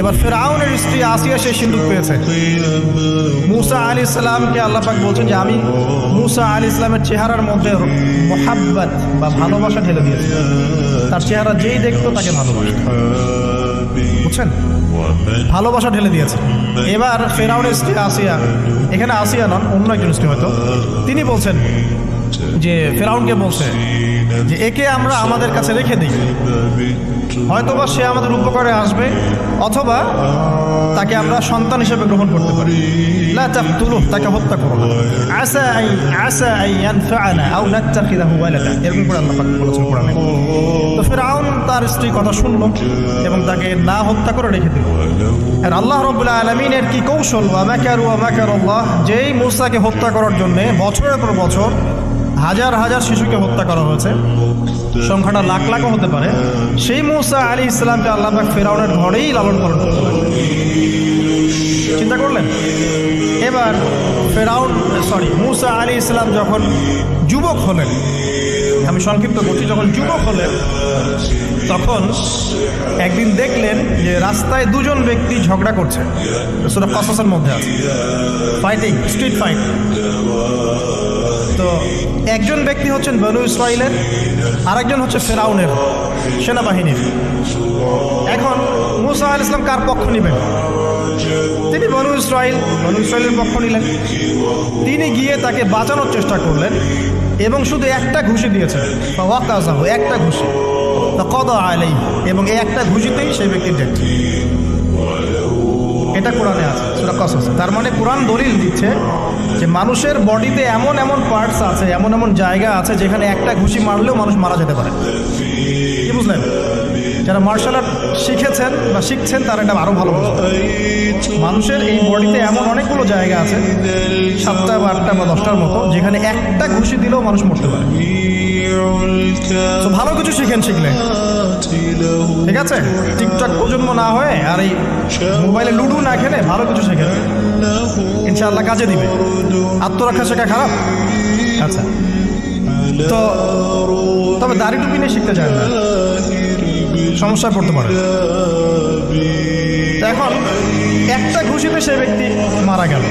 এবার ফেরাউনের স্ত্রী আসিয়া সে সিন্ধুক পেয়েছে। মুসা আলী ইসলামকে আল্লাপাক বলছেন যে, আমি মুসা আলী ইসলামের চেহারার মধ্যে মোহাব্বত বা ভালোবাসা ঢেলে দিয়েছি। তার চেহারা যেই দেখতো তাকে ভালোবাসত বুঝছেন? ভালোবাসা ঢেলে দিয়েছে। এবার ফেরাউনের স্ত্রী আসিয়া, এখানে আসিয়া নন, অন্য একজন স্ত্রী হয়তো। তিনি বলছেন যে ফেরাউনকে বলছে যে একে আমরা আমাদের কাছে রেখে দিই। হয়তোবা সে আমাদের উপকারে আসবে অথবা তাকে আমরা সন্তান হিসেবে গ্রহণ করতে পারি। লা তাকতুলুহ তাকে হত্যা করো এরকম করে বলেছেন তো ফিরআউন তার স্ত্রী কথা শুনল এবং তাকে না হত্যা করে রেখে দিল। আর আল্লাহ রব্বুল আলমিনের কি কৌশল? ওয়া মাকারু ওয়া মাকারুল্লাহ, যেই মুসাকে হত্যা করার জন্য বছরের পর বছর হাজার হাজার শিশুকে হত্যা করা হয়েছে। সংখ্যাটা লাখ লাখও হতে পারে। সেই মুসা আলী ইসলামকে আল্লাহ ফেরাউনের ঘরেই লালন পারে চিন্তা করলেন? এবার ফেরাউন সরি মুসা আলী ইসলাম যখন যুবক হলেন আমি সংক্ষিপ্ত করছি, যখন যুবক হলেন, তখন একদিন দেখলেন যে রাস্তায় দুজন ব্যক্তি ঝগড়া করছে। সেটা কসাসের মধ্যে আছে। ফাইটিং স্ট্রিট ফাইট তো একজন ব্যক্তি হচ্ছেন বনু ইসরাইলের আরেকজন হচ্ছে ফেরাউনের সেনাবাহিনীর। এখন মুসা আল ইসলাম কার পক্ষ নেবেন? বনু ইসরাইল বনু ইসরাইলের পক্ষ নিলেন। তিনি গিয়ে তাকে বাঁচানোর চেষ্টা করলেন এবং শুধু একটা ঘুষি দিয়েছেন। ওয়াকাজাহু একটা ঘুষি। কদ আলাই এবং এই একটা ঘুষিতেই সেই ব্যক্তির ডেট এটা কোরআনে আছে সেটা কসস। তার মানে কোরআন দলিল দিচ্ছে যে মানুষের বডিতে এমন এমন পার্টস আছে, এমন এমন জায়গা আছে যেখানে একটা ঘুষি মারলেও মানুষ মারা যেতে পারে। যারা মার্শাল আর্ট শিখেছেন বা শিখছেন, তারা এটা আরও ভালো মানুষের এই বডিতে এমন অনেকগুলো জায়গা আছে, সাতটা বা আটটা বা দশটার মতো, যেখানে একটা ঘুষি দিলেও মানুষ মরতে পারে। ভালো কিছু শিখেন শিখলে। ঠিক আছে? টিকটক প্রজন্ম না হয়ে আর এই মোবাইলে লুডু না খেলে ভালো কিছু শেখেন। ইনশাআল্লাহ কাজে দিবে। আত্মরক্ষা শেখা খারাপ। আচ্ছা। তো তবে দাড়ি টুপি নিয়ে শিখতে চায় না। সমস্যায় পড়তে পারে। এখন একটা ঘুষিতে সে ব্যক্তি মারা গেল।